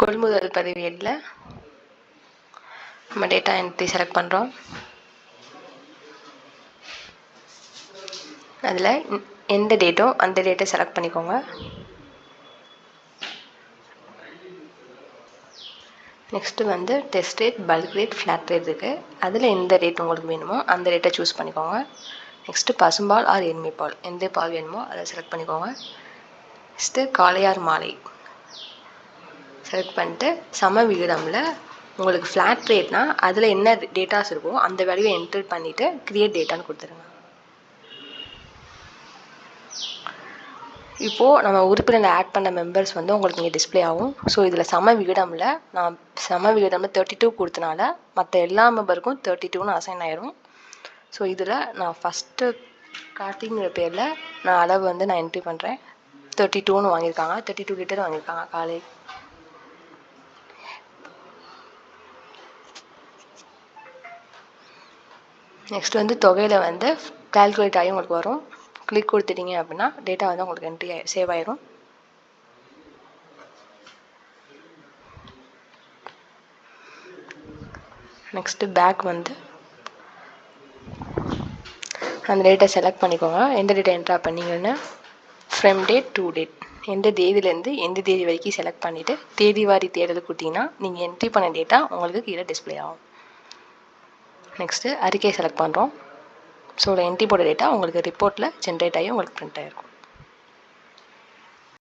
கொள்முதல் பதிவேடில் நம்ம data entry select பண்ணுறோம் அதில் எந்த டேட்டோ அந்த டேட்டை செலக்ட் பண்ணிக்கோங்க. நெக்ஸ்ட்டு வந்து test rate bulk rate flat rate இருக்குது அதில் எந்த ரேட் உங்களுக்கு வேணுமோ அந்த ரேட்டை சூஸ் பண்ணிக்கோங்க. நெக்ஸ்ட்டு பசும்பால் ஆர் எருமை பால் எந்த பால் வேணுமோ அதை செலக்ட் பண்ணிக்கோங்க. நெக்ஸ்ட்டு காளையார் மாலை. செலக்ட் பண்ணிட்டு சம விகிதமில் உங்களுக்கு ஃப்ளாட் ரேட்னா அதில் என்ன டேட்டாஸ் இருக்கோ அந்த வேல்யூவை என்டர் பண்ணிவிட்டு க்ரியேட் டேட்டான்னு கொடுத்துருங்க. இப்போது நம்ம உறுப்பினர் ஆட் பண்ண மெம்பர்ஸ் வந்து உங்களுக்கு இங்கே டிஸ்ப்ளே ஆகும். ஸோ இதில் சம விகிதமில் நான் சம விகிதமில் தேர்ட்டி டூ கொடுத்தனால மற்ற எல்லா மெம்பருக்கும் தேர்ட்டி டூன்னு அசைன் ஆயிரும். ஸோ இதில் நான் ஃபஸ்ட்டு கார்த்திங்கிற பேரில் நான் அளவு வந்து நான் என்ட்ரி பண்ணுறேன் தேர்ட்டி டூன்னு வாங்கியிருக்காங்க. தேர்ட்டி டூ லிட்டர் வாங்கியிருக்காங்க காலை நெக்ஸ்ட் வந்து தொகையில் வந்து கால்குலேட் ஆகி உங்களுக்கு வரும். கிளிக் கொடுத்துட்டீங்க அப்படின்னா டேட்டா வந்து உங்களுக்கு என்ட்ரி சேவ் ஆயிரும். நெக்ஸ்ட்டு பேக் வந்து அந்த டேட்டை செலக்ட் பண்ணிக்கோங்க. எந்த டேட்டை என்ட்ரா பண்ணிங்கன்னா? ஃப்ரம் டேட் டூ டேட் எந்த தேதியிலேருந்து எந்த தேதி வரைக்கும் செலக்ட் பண்ணிவிட்டு தேதி வாரி தேடல் கொடுத்தீங்கன்னா நீங்கள் என்ட்ரி பண்ண டேட்டா உங்களுக்கு கீழே டிஸ்ப்ளே ஆகும். நெக்ஸ்ட்டு அறிக்கை செலக்ட் பண்ணுறோம் ஸோ என்ட்ரி போட டேட்டா உங்களுக்கு ரிப்போர்ட்டில் ஜென்ரேட் ஆகி உங்களுக்கு பிரிண்ட் ஆகிருக்கும்